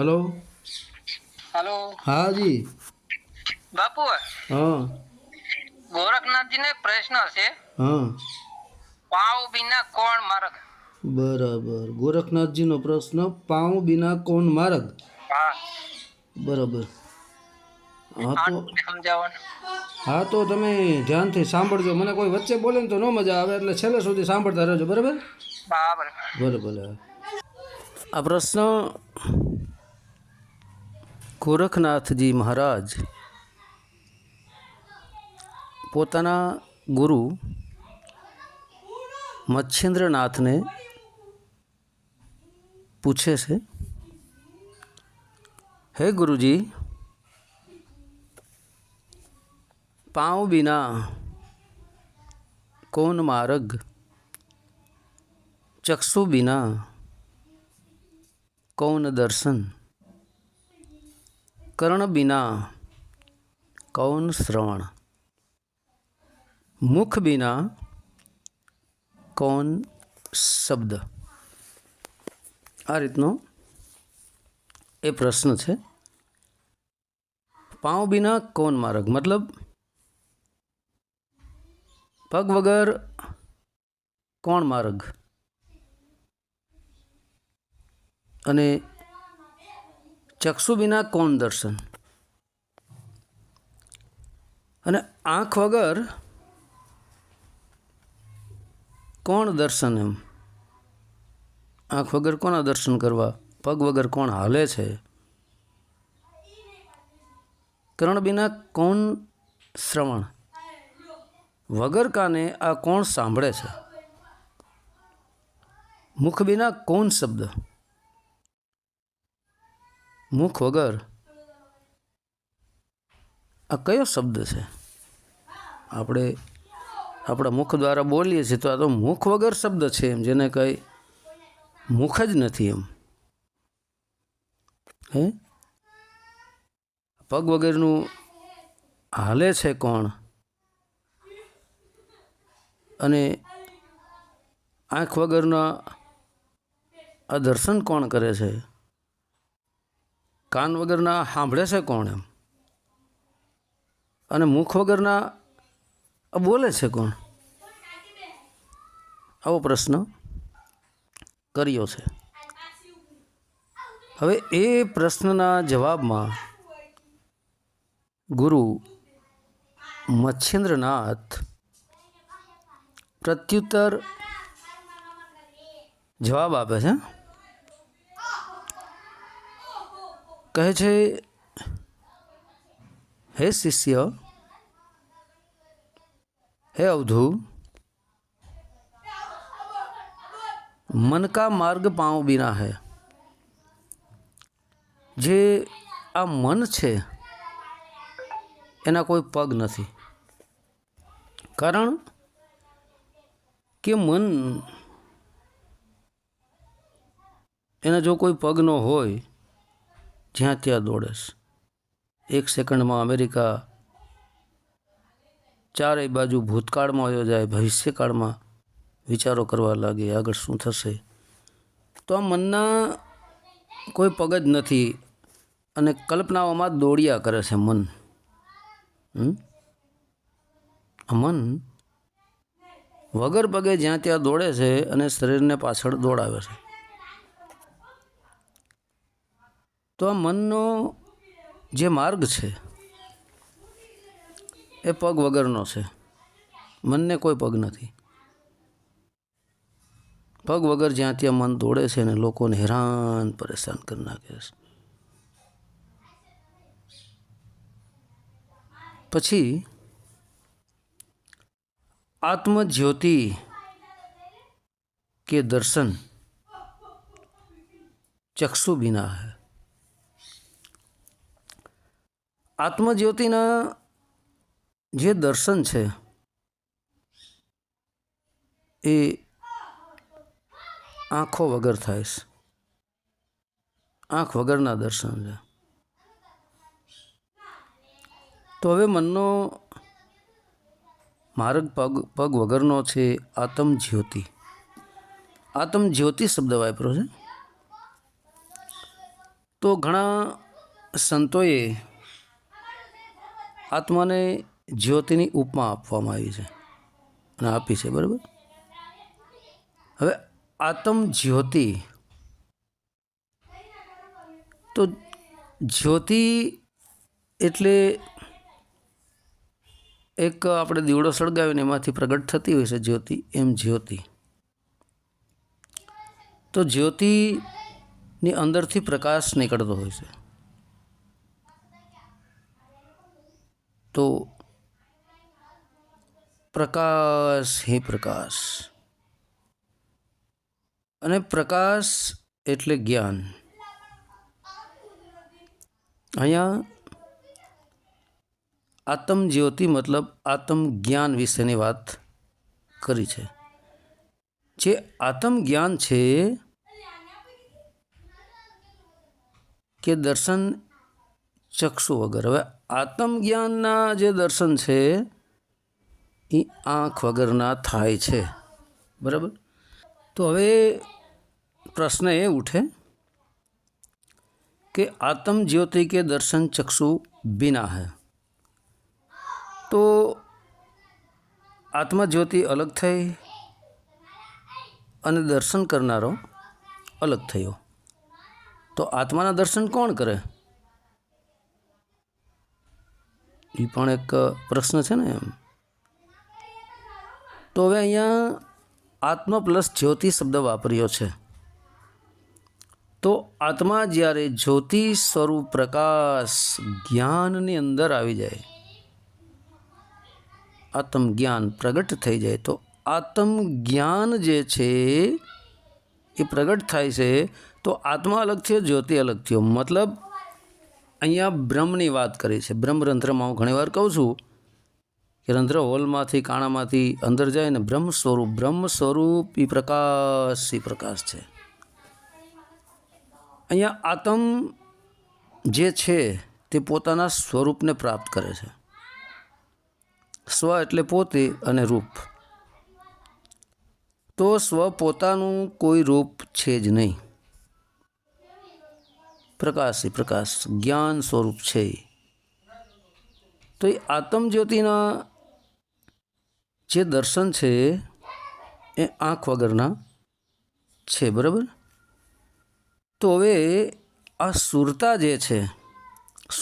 Hello? Hello? હા જી. બાપુ હા. ગોરખનાથજીને પ્રશ્ન છે. હા. પાવ વિના કોણ માર્ગ? બરાબર. ગોરખનાથજીનો પ્રશ્ન પાઉં બિના કોણ માર્ગ? હા. બરાબર. હા તો હા તો તમે ધ્યાનથી સાંભળજો. મને કોઈ વચ્ચે બોલે ને તો ન મજા આવે એટલે છેલ્લે સુધી સાંભળતા રહેજો. બરાબર? બરાબર. બરાબર. આ પ્રશ્ન गोरखनाथ जी महाराज पोता गुरु मच्छिन्द्रनाथ ने पूछे से, हे गुरु जी पाँव बिना कौन मारग, चक्षु बिना कौन दर्शन? કર્ણ બિના કૌન શ્રવણ? મુખ બિના કૌન શબ્દ? આ રીતનો એ પ્રશ્ન છે. પાંવ બિના કોન માર્ગ? મતલબ પગ વગર કોણ માર્ગ? અને ચક્ષુ વિના કોણ દર્શન? અને આંખ વગર કોણ દર્શન એમ? આંખ વગર કોના દર્શન કરવા? પગ વગર કોણ હાલે છે? કર્ણ બિના કોણ શ્રવણ? વગર કાને આ કોણ સાંભળે છે? મુખ બિના કોણ શબ્દ? મુખ વગર? આ કયો શબ્દ છે? આપણે આપણા મુખ દ્વારા બોલીએ છીએ તો આ તો મુખ વગર શબ્દ છે એમ, જેને કંઈ મુખ જ નથી એમ. હે? પગ વગરનું હાલે છે કોણ? અને આંખ વગરના આ દર્શન કોણ કરે છે? કાન વગરના સાંભળે છે કોણ એમ? અને મુખ વગરના બોલે છે કોણ? આવો પ્રશ્ન કર્યો છે. હવે એ પ્રશ્નના જવાબમાં ગુરુ મચ્છેન્દ્રનાથ પ્રત્યુત્તર જવાબ આપે છે કહે છે, હે શિષ્ય, હે અવધુ, મન કા માર્ગ પાઉં બિના હે. જે આ મન છે, એના કોઈ પગ નથી. કારણ કે મન, એના જો કોઈ પગ ન હોય જ્યાં ત્યાં દોડેશ એક સેકન્ડમાં અમેરિકા ચારેય બાજુ ભૂતકાળમાં વયો જાય, ભવિષ્યકાળમાં વિચારો કરવા લાગે, આગળ શું થશે? તો આ મનના કોઈ પગ જ નથી અને કલ્પનાઓમાં દોડ્યા કરે છે મન? આ મન વગર પગે જ્યાં ત્યાં દોડે છે અને શરીરને પાછળ દોડાવે છે. તો આ મનનો જે માર્ગ છે, એ પગ વગરનો છે. મનને કોઈ પગ નથી. પગ વગર જ્યાં ત્યાં મન દોડે છે અને લોકોને હેરાન, પરેશાન કરી નાખે છે. પછી આત્મજ્યોતિ કે દર્શન ચક્ષુ બિના હૈ. આત્મજ્યોતિના જે દર્શન છે, એ આંખો વગર થાય છે. આંખ વગરના દર્શન છે. તો હવે મનનો માર્ગ પગ પગ વગરનો છે આત્મજ્યોતિ. જ્યોતિ આત્મ જ્યોતિ શબ્દ વાપરો છે? તો ઘણા સંતોએ આત્માને જ્યોતિની ઉપમા આપવામાં આવી છે અને આપી છે, બરાબર? હવે આત્મ જ્યોતિ તો જ્યોતિ એટલે એક આપણે દીવડો સળગાવીને એમાંથી પ્રગટ થતી હોય છે જ્યોતિ, એમ જ્યોતિ. તો જ્યોતિની અંદરથી પ્રકાશ નીકળતો હોય છે. તો પ્રકાશ, હે પ્રકાશ. અને પ્રકાશ એટલે જ્ઞાન. અહીંયા આત્મ જ્યોતિ મતલબ આત્મજ્ઞાન વિશેની વાત કરી છે. જે આત્મજ્ઞાન છે કે દર્શન ચક્ષુ વગર. હવે આત્મજ્ઞાનના જે દર્શન છે, એ આંખ વગરના થાય છે. બરાબર? તો હવે પ્રશ્ન એ ઉઠે કે આત્મ જ્યોતિ કે દર્શન ચક્ષુ બિના હે. તો આત્મા જ્યોતિ અલગ થઈ અને દર્શન કરનારો અલગ થયો. તો આત્માના દર્શન કોણ કરે? એ પણ એક પ્રશ્ન છે ને એમ. તો હવે અહીંયા આત્મા પ્લસ જ્યોતિ શબ્દ વાપર્યો છે. તો આત્મા જ્યારે જ્યોતિ સ્વરૂપ પ્રકાશ જ્ઞાનની અંદર આવી જાય, આત્મ જ્ઞાન પ્રગટ થઈ જાય, તો આત્મ જ્ઞાન જે છે એ પ્રગટ થાય છે, તો આત્મા અલગ થયો, જ્યોતિ અલગ થયો. મતલબ અહીંયા બ્રહ્મની વાત કરી છે. બ્રહ્મરંધ્રમાં હું ઘણીવાર કહું છું કે રંધ્ર હોલમાંથી, કાણામાંથી અંદર જાય ને બ્રહ્મ સ્વરૂપ બ્રહ્મ સ્વરૂપ એ પ્રકાશ એ પ્રકાશ છે. અહીંયા આતમ જે છે તે પોતાના સ્વરૂપને પ્રાપ્ત કરે છે. સ્વ એટલે પોતે અને રૂપ. તો સ્વ પોતાનું કોઈ રૂપ છે જ નહીં. પ્રકાશ, એ પ્રકાશ. જ્ઞાન સ્વરૂપ છે. તો એ આત્મ જ્યોતિના જે દર્શન છે, એ આંખ વગરના છે, બરાબર? તો હવે આ સુરતા જે છે,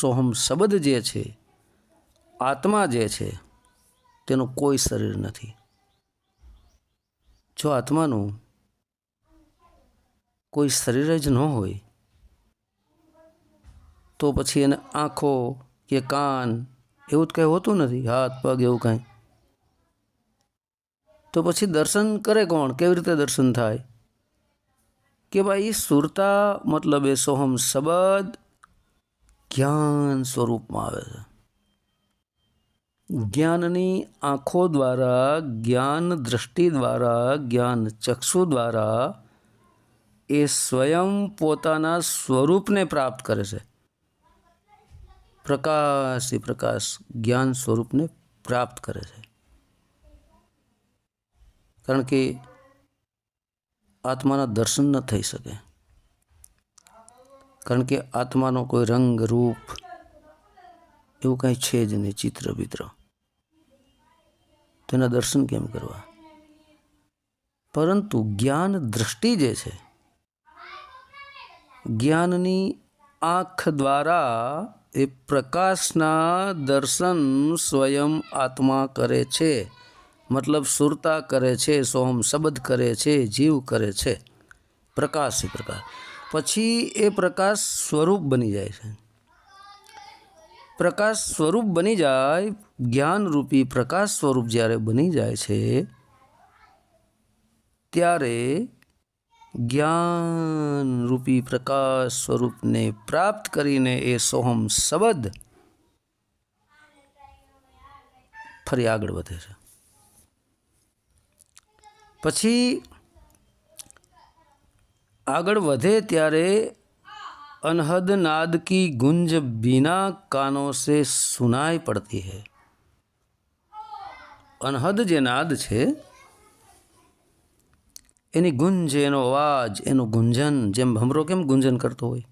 સોહમ શબ્દ જે છે, આત્મા જે છે, તેનું કોઈ શરીર નથી. જો આત્માનું કોઈ શરીર જ ન હોય તો પછી એને આંખો કે કાન એવું જ કંઈ હોતું નથી, હાથ, પગ એવું કાંઈ. તો પછી દર્શન કરે કોણ? કેવી રીતે દર્શન થાય? કે ભાઈ સુરતા મતલબ એ સોહમ શબ્દ જ્ઞાન સ્વરૂપમાં આવે છે. જ્ઞાનની આંખો દ્વારા, જ્ઞાન દ્રષ્ટિ દ્વારા, જ્ઞાન ચક્ષુ દ્વારા એ સ્વયં પોતાના સ્વરૂપને પ્રાપ્ત કરે છે. પ્રકાશ, એ પ્રકાશ જ્ઞાન સ્વરૂપને પ્રાપ્ત કરે છે. કારણ કે આત્માના દર્શન ન થઈ શકે. કારણ કે આત્માનો કોઈ રંગ, રૂપ એવું કાંઈ છે જ નહીં, ચિત્ર બિત્ર તેના દર્શન કેમ કરવા? પરંતુ જ્ઞાન દ્રષ્ટિ જે છે, જ્ઞાનની આંખ દ્વારા એ પ્રકાશના દર્શન સ્વયં આત્મા કરે છે. મતલબ સુરતા કરે છે, સોહમ શબ્દ કરે છે, જીવ કરે છે. પ્રકાશ પ્રકાશ. પછી એ પ્રકાશ સ્વરૂપ બની જાય છે. પ્રકાશ સ્વરૂપ બની જાય, જ્ઞાનરૂપી પ્રકાશ સ્વરૂપ જ્યારે બની જાય છે, ત્યારે જ્ઞાનરૂપી પ્રકાશ સ્વરૂપને પ્રાપ્ત કરીને એ સોહમ શબ્દ ફરી આગળ વધે છે પછી આગળ વધે ત્યારે अनहद नाद की गुंज बिना कानों से सुनाई પડતી है અનહદ જે નાદ છે એની ગુંજ, એનો અવાજ, એનું ગુંજન, જેમ ભમરો કેમ ગુંજન કરતો હોય?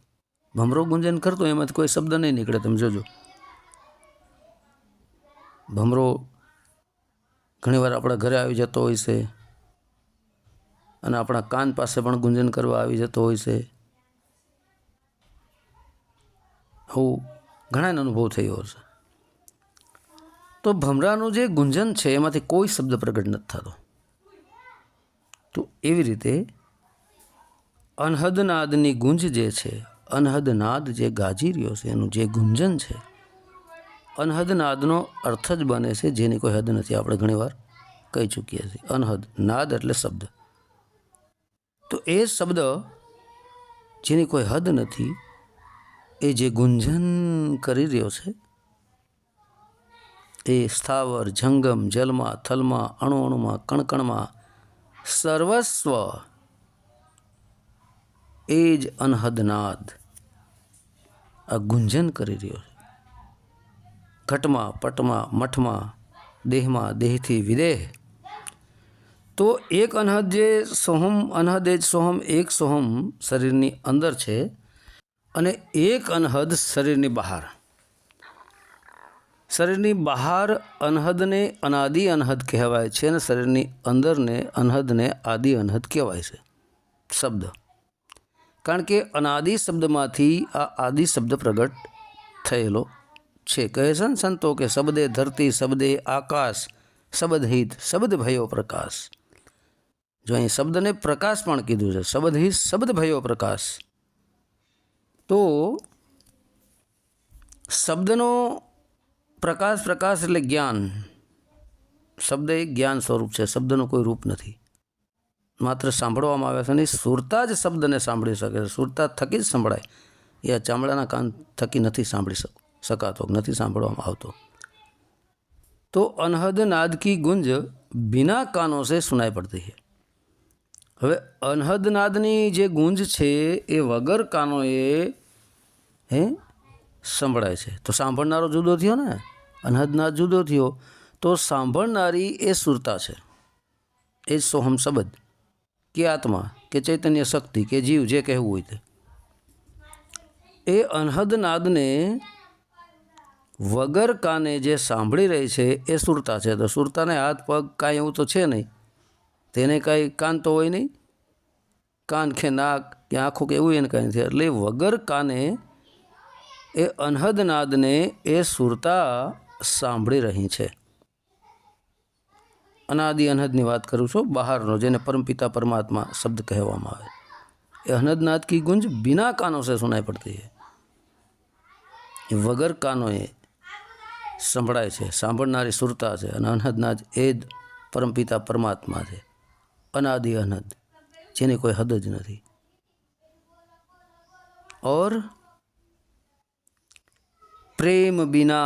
ભમરો ગુંજન કરતો હોય એમાંથી કોઈ શબ્દ નહીં નીકળે, તમે જોજો. ભમરો ઘણીવાર આપણા ઘરે આવી જતો હોય છે અને આપણા કાન પાસે પણ ગુંજન કરવા આવી જતો હોય છે. આવું ઘણાને અનુભવ થયો છે તો ભમરાનું જે ગુંજન છે, એમાંથી કોઈ શબ્દ પ્રગટ નથી થતો. તો એવી રીતે અનહદનાદની ગુંજ જે છે અનહદ નાદ જે ગાજી રહ્યો છે, એનું જે ગુંજન છે, અનહદનાદનો અર્થ જ બને છે, જેની કોઈ હદ નથી. આપણે ઘણીવાર કહી ચૂકીએ છીએ. અનહદ નાદ એટલે શબ્દ. તો એ શબ્દ જેની કોઈ હદ નથી, એ જે ગુંજન કરી રહ્યો છે, એ સ્થાવર, જંગમ, જલમાં, થલમાં અણુ અણુમાં કણકણમાં સર્વસ્વ એ જ અનહદનાદ આ ગુંજન કરી રહ્યો છે. ઘટમાં, પટમાં, મઠમાં, દેહમાં, દેહથી વિદેહ. તો એક અનહદ જે સોહમ, અનહદ એ જ સોહમ, એક સોહમ શરીરની અંદર છે અને એક અનહદ શરીરની બહાર. શરીરની બહાર અનહદને અનાદિ અનહદ કહેવાય છે અને શરીરની અંદરને અનહદને આદિ અનહદ કહેવાય છે. શબ્દ. કારણ કે અનાદિ શબ્દમાંથી આ આદિ શબ્દ પ્રગટ થયેલો છે. કહે છે ને સંતો કે શબ્દે ધરતી, શબ્દે આકાશ, શબ્દહિત શબ્દ ભયો પ્રકાશ. જો અહીં શબ્દને પ્રકાશ પણ કીધું છે, શબ્દહિત શબ્દ ભયો પ્રકાશ. તો શબ્દનો પ્રકાશ પ્રકાશ એટલે જ્ઞાન. શબ્દ એ જ્ઞાન સ્વરૂપ છે, શબ્દનું કોઈ રૂપ નથી. માત્ર સાંભળવામાં આવે છે અને સુરતા જ શબ્દને સાંભળી શકે છે. સુરતા થકી જ સંભળાય. એ આ ચામડાના કાન થકી નથી સાંભળી શક, શકાતો, નથી સાંભળવામાં આવતો. તો અનહદ નાદ કી ગુંજ બિના કાનો સે સુનાઈ પડતી છે હવે અનહદ નાદની જે ગુંજ છે એ વગર કાનોએ હે સંભળાય છે. તો સાંભળનારો જુદો થયો ને? અનહદનાદ જુદો થયો. તો સાંભળનારી એ સુરતા છે. એ જ સોહમ શબ્દ. કે આત્મા, કે ચૈતન્ય શક્તિ, કે જીવ, જે કહેવું હોય તે. એ અનહદ નાદને વગર કાને જે સાંભળી રહી છે, એ સુરતા છે. તો સુરતાને હાથ, પગ કાંઈ એવું તો છે નહીં. તેને કાંઈ કાન તો હોય નહીં? કાન કે નાક કે આંખો કે એવું એને કાંઈ નથી. એટલે વગર કાને એ અનહદનાદને એ સુરતા સાંભળી રહી છે. અનાદિ અનહદની વાત કરું છું, બહારનો જેને પરમપિતા પરમાત્મા શબ્દ કહેવામાં આવે. એ અનહદનાદ કી ગુંજ બિના કાનો સે સુનાઈ પડતી હે. વગર કાનો એ સંભળાય છે, સાંભળનારી સુરતા છે. અને અનહદનાથ એ જ પરમપિતા પરમાત્મા છે. અનાદિ અનહદ, જેની કોઈ હદ જ નથી. ઓર प्रेम बिना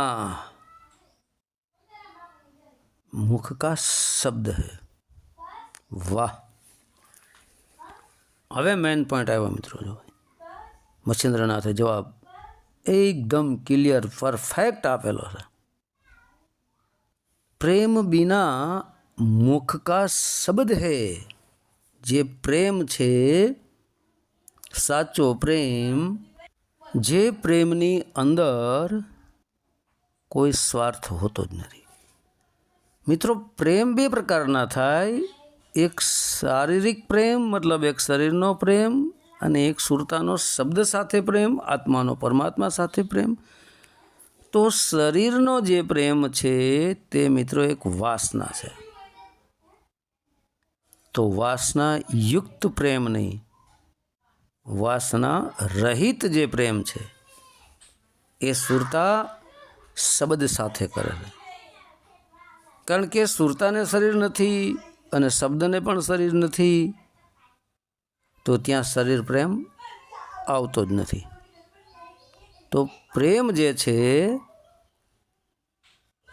मुख का शब्द है વાહ હવે મેન પોઈન્ટ આવ્યો મિત્રો જો મચ્છેન્દ્રનાથે જવાબ એકદમ ક્લિયર પરફેક્ટ આપેલો છે પ્રેમ બિના મુખ કા શબ્દ હે જે પ્રેમ છે સાચો પ્રેમ જે પ્રેમની અંદર કોઈ સ્વાર્થ હોતો જ નથી. મિત્રો, પ્રેમ બે પ્રકારના થાય. એક શારીરિક પ્રેમ, મતલબ એક શરીરનો પ્રેમ, અને એક સુરતાનો શબ્દ સાથે પ્રેમ, આત્માનો પરમાત્મા સાથે પ્રેમ. તો શરીરનો જે પ્રેમ છે તે મિત્રો એક વાસના છે. તો વાસના યુક્ત પ્રેમ નહીં વાસના રહિત જે પ્રેમ છે, એ સુરતા શબ્દ સાથે કરે છે. કારણ કે સુરતાને શરીર નથી અને શબ્દને પણ શરીર નથી, તો ત્યાં શરીર પ્રેમ આવતો જ નથી. તો પ્રેમ જે છે,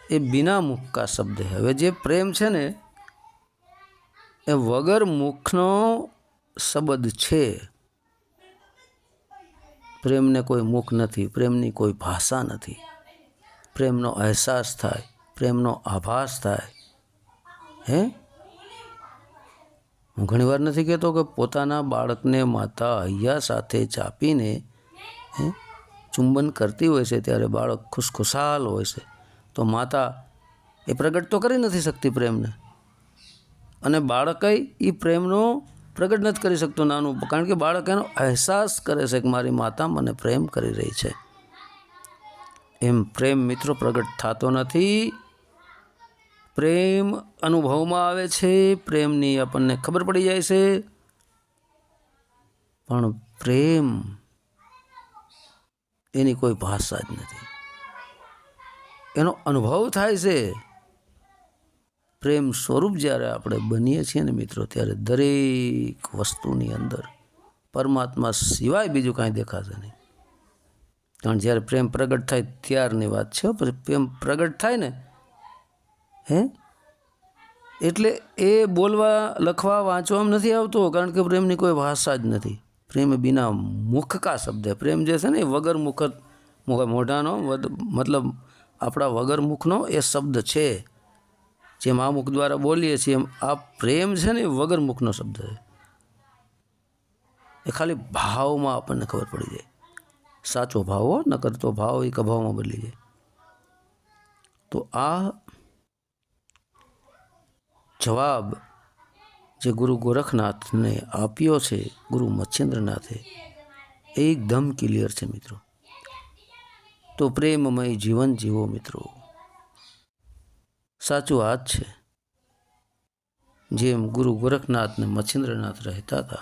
એ બિના મુખ કા શબ્દ હવે જે પ્રેમ છે ને, એ વગર મુખનો શબ્દ છે. પ્રેમને કોઈ મુખ નથી, પ્રેમની કોઈ ભાષા નથી. પ્રેમનો અહેસાસ થાય, પ્રેમનો આભાસ થાય. હે? હું ઘણીવાર નથી કહેતો કે પોતાના બાળકને માતા હૈયા સાથે ચાપીને, હે, ચુંબન કરતી હોય છે ત્યારે બાળક ખુશખુશાલ હોય છે. તો માતા એ પ્રગટ તો કરી નથી શકતી પ્રેમને. અને બાળકય એ પ્રેમનો પ્રગટ નથી કરી શકતું નાનું, કારણ કે બાળક એનો અહેસાસ કરે છે કે મારી માતા મને પ્રેમ કરી રહી છે. એમ પ્રેમ મિત્રો પ્રગટ થતો નથી. પ્રેમ અનુભવમાં આવે છે, પ્રેમની આપણને ખબર પડી જાય છે. પણ પ્રેમ એની કોઈ ભાષા જ નથી. એનો અનુભવ થાય છે. પ્રેમ સ્વરૂપ જ્યારે આપણે બનીએ છીએ ને મિત્રો, ત્યારે દરેક વસ્તુની અંદર પરમાત્મા સિવાય બીજું કાંઈ દેખાશે નહીં. કારણ જ્યારે પ્રેમ પ્રગટ થાય ત્યારની વાત છે પછી પ્રેમ પ્રગટ થાય ને, હે? એટલે એ બોલવા, લખવા વાંચવામાં નથી આવતો, કારણ કે પ્રેમની કોઈ ભાષા જ નથી. પ્રેમ બિના મુખકા શબ્દ પ્રેમ જે છે ને એ વગર મુખ મોઢાનો મતલબ આપણા વગર મુખનો એ શબ્દ છે. જેમ આ મુખ દ્વારા બોલીએ છીએ એમ, આ પ્રેમ છે ને એ વગર મુખનો શબ્દ છે. એ ખાલી ભાવમાં આપણને ખબર પડી જાય. સાચો ભાવ હો ન કરતો ભાવ એ કભાવમાં બદલી જાય. તો આ જવાબ જે ગુરુ ગોરખનાથને આપ્યો છે, ગુરુ મચ્છેન્દ્રનાથે એકદમ ક્લિયર છે મિત્રો. તો પ્રેમમય જીવન જીવો મિત્રો. સાચું આ છે. જેમ ગુરુ ગોરખનાથ ને મચ્છિન્દ્રનાથ રહેતા હતા.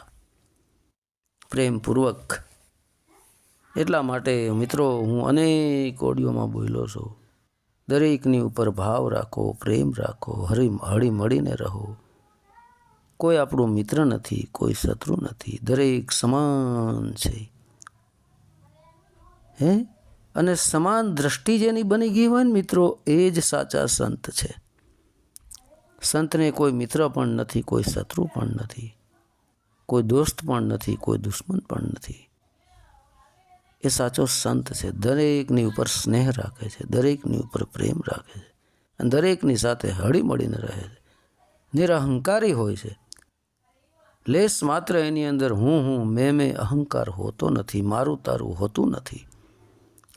પ્રેમપૂર્વક. એટલા માટે મિત્રો હું અનેક ઓડિયોમાં બોલ્યો છું. દરેકની ઉપર ભાવ રાખો, પ્રેમ રાખો, હરી હળી મળીને રહો. કોઈ આપણું મિત્ર નથી, કોઈ શત્રુ નથી, દરેક સમાન છે. હે? અને સમાન દ્રષ્ટિ જેની બની ગઈ હોય ને મિત્રો, એ જ સાચા સંત છે. સંતને કોઈ મિત્ર પણ નથી, કોઈ શત્રુ પણ નથી, કોઈ દોસ્ત પણ નથી, કોઈ દુશ્મન પણ નથી. એ સાચો સંત છે. દરેકની ઉપર સ્નેહ રાખે છે, દરેકની ઉપર પ્રેમ રાખે છે, અને દરેકની સાથે હળી મળીને રહે છે. નિરહંકારી હોય છે. લેસ માત્ર એની અંદર હું હું, મેં મેં અહંકાર હોતો નથી, મારું તારું હોતું નથી.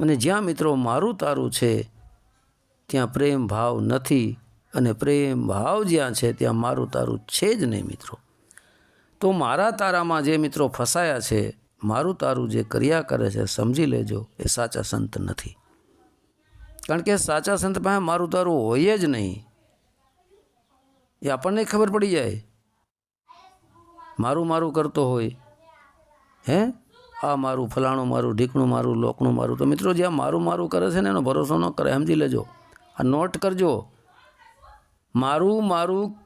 અને જ્યાં મિત્રો મારું તારું છે, ત્યાં પ્રેમ ભાવ નથી અને પ્રેમ ભાવ જ્યાં છે, ત્યાં મારું તારું છે જ નહીં મિત્રો. તો મારા તારામાં જે મિત્રો ફસાયા છે, મારું તારું જે કર્યા કરે છે, સમજી લેજો, એ સાચા સંત નથી. કારણ કે સાચા સંત પાસે મારું તારું હોય જ નહીં. એ આપણને ખબર પડી જાય. મારું મારું કરતો હોય. હે? આ મારું ફલાણું, મારું ઢીકણું, મારું લોકનું, મારું તો મિત્રો જ્યાં મારું મારું કરે છે ને એનો ભરોસો ન કરે, સમજી લેજો. આ નોટ કરજો. મારું મારું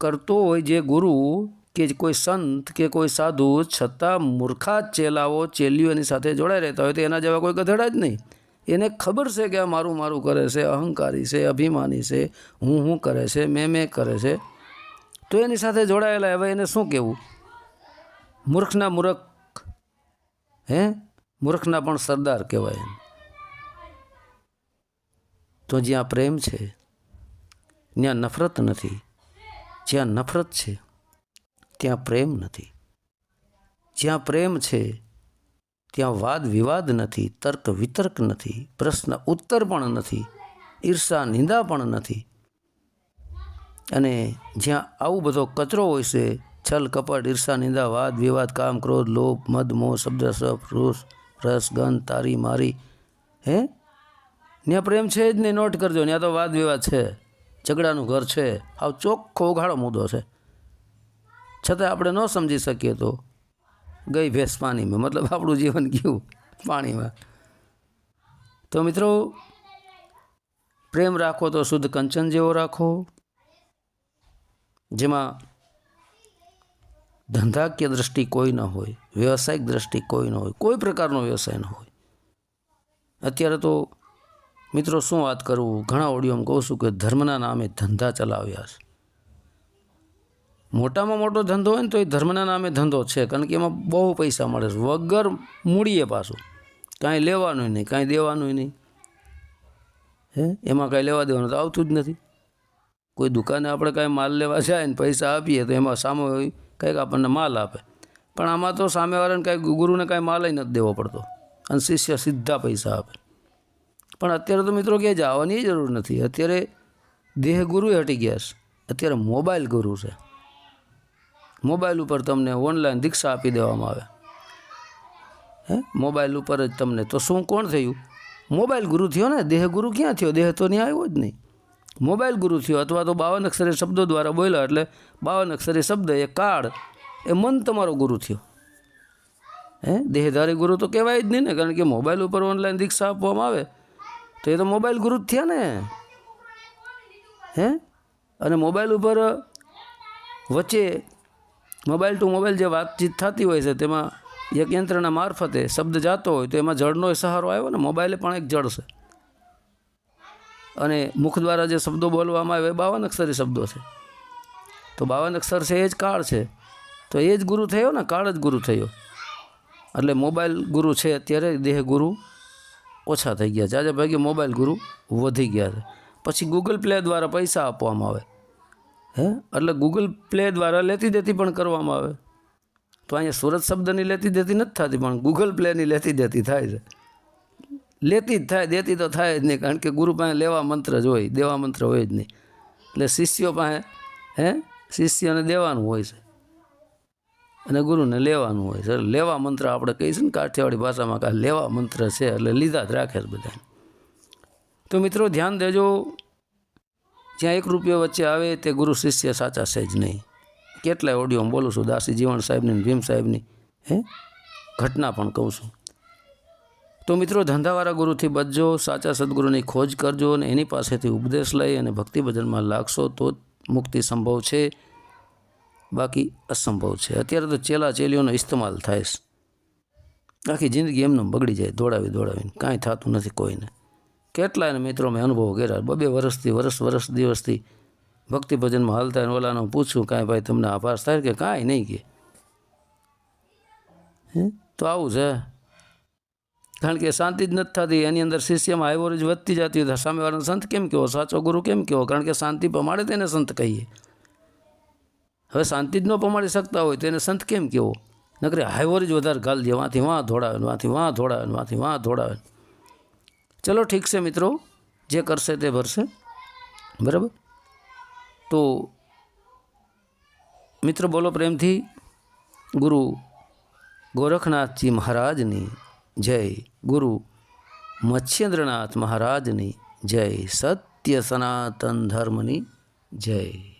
કરતો હોય જે ગુરુ કે કોઈ સંત કે કોઈ સાધુ છતાં મૂર્ખા ચેલાઓ, ચેલીઓ એની સાથે જોડાઈ રહેતા હોય તો એના જેવા કોઈ ગધેડા જ નહીં. એને ખબર છે કે આ મારું મારું કરે છે, અહંકારી છે, અભિમાની છે, હું હું કરે છે, મેં મેં કરે છે. તો એની સાથે જોડાયેલા હવે એને શું કહેવું? મૂર્ખના મૂર્ખ હે? મૂર્ખના પણ સરદાર કહેવાય તો જ્યાં પ્રેમ છે, ત્યાં નફરત નથી. જ્યાં નફરત છે, ત્યાં પ્રેમ નથી. જ્યાં પ્રેમ છે, ત્યાં વાદ વિવાદ નથી, તર્ક વિતર્ક નથી, પ્રશ્ન ઉત્તર પણ નથી, ઈર્ષા નિંદા પણ નથી. અને જ્યાં આવું બધો કચરો હોય છે છલ, કપટ, ઈર્ષા, નિંદા, વાદ, વિવાદ, કામ, ક્રોધ, લોભ, મદ, મોહ, શબ્દ સપ રોષ, રસ, ગંધ, તારી, મારી. હે? ત્યાં પ્રેમ છે જ નહીં, નોટ કરજો. ત્યાં તો વાદ, વિવાદ છે. ઝઘડાનું ઘર છે. આવ ચોખ્ખો ઉઘાડો મુદ્દો છે. છતાં આપણે ન સમજી શકીએ તો ગઈ ભેંસ પાણીમાં, મતલબ આપણું જીવન ગયું પાણીમાં. તો મિત્રો, પ્રેમ રાખો તો શુદ્ધ કંચન જેવો રાખો. જેમાં ધંધાકીય દ્રષ્ટિ કોઈ ન હોય, વ્યવસાયિક દ્રષ્ટિ કોઈ ન હોય, કોઈ પ્રકારનો વ્યવસાય ન હોય. અત્યારે તો મિત્રો શું વાત કરું, ઘણા ઓડિયોમાં કહું છું કે ધર્મના નામે ધંધા ચલાવ્યા છે. મોટામાં મોટો ધંધો હોય ને તો એ ધર્મના નામે ધંધો છે, કારણ કે એમાં બહુ પૈસા મળે છે. વગર મૂડીએ પાછું. કાંઈ લેવાનું નહીં, કાંઈ દેવાનું નહીં. હે? એમાં કાંઈ લેવા દેવાનું તો આવતું જ નથી. કોઈ દુકાને આપણે કાંઈ માલ લેવા જાય ને પૈસા આપીએ તો એમાં સામે કંઈક આપણને માલ આપે. પણ આમાં તો સામેવાળાને કાંઈ ગુરુને કાંઈ માલ નથી દેવો પડતો. અને શિષ્ય સીધા પૈસા આપે. પણ અત્યારે તો મિત્રો ક્યાંય જવાની જરૂર નથી. અત્યારે દેહ ગુરુ હટી ગયા છે. અત્યારે મોબાઈલ ગુરુ છે. મોબાઈલ ઉપર તમને ઓનલાઈન દીક્ષા આપી દેવામાં આવે. હે? મોબાઈલ ઉપર જ તમને. તો શું કોણ થયું? મોબાઈલ ગુરુ થયો ને? દેહ ગુરુ ક્યાં થયો? દેહ તો ત્યાં આવ્યો જ નહીં. મોબાઈલ ગુરુ થયો અથવા તો બાવન અક્ષરે શબ્દો દ્વારા બોલ્યા એટલે બાવન અક્ષરે શબ્દ એ કાળ એ મન તમારો ગુરુ થયો. હે? દેહધારી ગુરુ તો કહેવાય જ નહીં ને, કારણ કે મોબાઈલ ઉપર ઓનલાઈન દીક્ષા આપવામાં આવે તો એ તો મોબાઈલ ગુરુ જ થયા ને. હે? અને મોબાઈલ ઉપર વચ્ચે મોબાઈલ ટુ મોબાઈલ જે વાતચીત થતી હોય છે, તેમાં એક યંત્રના મારફતે શબ્દ જાતો હોય તો એમાં જળનો સહારો આવ્યો ને, મોબાઈલે પણ એક જળ છે. અને મુખ દ્વારા જે શબ્દો બોલવામાં આવે, એ બાવન અક્ષરી શબ્દો છે. તો બાવન અક્ષર છે, એ જ કાળ છે. તો એ જ ગુરુ થયો ને, કાળ જ ગુરુ થયો. એટલે મોબાઈલ ગુરુ છે અત્યારે, દેહ ગુરુ ઓછા થઈ ગયા છે. આજે ભાગે મોબાઈલ ગુરુ વધી ગયા છે. પછી ગૂગલ પ્લે દ્વારા પૈસા આપવામાં આવે. હે? એટલે ગૂગલ પ્લે દ્વારા લેતી દેતી પણ કરવામાં આવે. તો અહીંયા સુરત શબ્દની લેતી દેતી નથી થતી, પણ ગૂગલ પ્લેની લેતી દેતી થાય છે. લેતી જ થાય, દેતી તો થાય જ નહીં, કારણ કે ગુરુ પાસે લેવા મંત્ર જ હોય, દેવા મંત્ર હોય જ નહીં. એટલે શિષ્યો પાસે, હે? શિષ્યને દેવાનું હોય છે. અને ગુરુને લેવાનું હોય છે. લેવા મંત્ર આપણે કહીશું ને કાઠિયાવાડી ભાષામાં કાં લેવા મંત્ર છે, એટલે લીધા જ રાખે છે બધાને. તો મિત્રો ધ્યાન દેજો, જ્યાં એક રૂપિયો વચ્ચે આવે તે ગુરુ શિષ્ય સાચા છે જ નહીં. કેટલાય ઓડિયોમાં બોલું છું, દાસી જીવણ સાહેબની ભીમ સાહેબની, હે? ઘટના પણ કહું છું. તો મિત્રો ધંધાવાળા ગુરુથી બચજો, સાચા સદગુરુની ખોજ કરજો અને એની પાસેથી ઉપદેશ લઈ અને ભક્તિ ભજનમાં લાગશો તો મુક્તિ સંભવ છે. બાકી અસંભવ છે. અત્યારે તો ચેલા ચેલીઓનો ઇસ્તેમાલ થાય છે. આખી જિંદગી એમને બગડી જાય દોડાવી દોડાવીને. કાંઈ થતું નથી કોઈને. કેટલાય મિત્રો મેં અનુભવ કર્યા. બબે વર્ષથી વર્ષ વર્ષ દિવસથી ભક્તિ ભજનમાં હાલતા અને ઓલાનો પૂછું, કાંઈ ભાઈ તમને આભાસ થાય કે કાંઈ નહીં કે? તો આવું છે. કારણ કે શાંતિ જ નથી થતી. એની અંદર શિષ્યમાં હાઈવોરેજ વધતી જતી હોય. સામેવાળાનો સંત કેમ કહેવો સાચો ગુરુ કેમ કહેવો કારણ કે શાંતિ પમાડે તેને સંત કહીએ. હવે શાંતિ જ ન પમાડી શકતા હોય તો એને સંત કેમ કહેવો નકરે હાઈવોરેજ વધારે ગાલ દે. વાંથી વાં ધોડાવે ને વાંથી વાં ધોડાવે વાંથી વાં ધોડાવે ચલો ઠીક છે મિત્રો. જે કરશે તે ભરશે. બરાબર? તો મિત્ર બોલો પ્રેમથી. ગુરુ ગોરખનાથજી મહારાજની જય ગુરુ. મત્સ્યેન્દ્રનાથ મહારાજની જય. સત્ય સનાતન ધર્મની જય.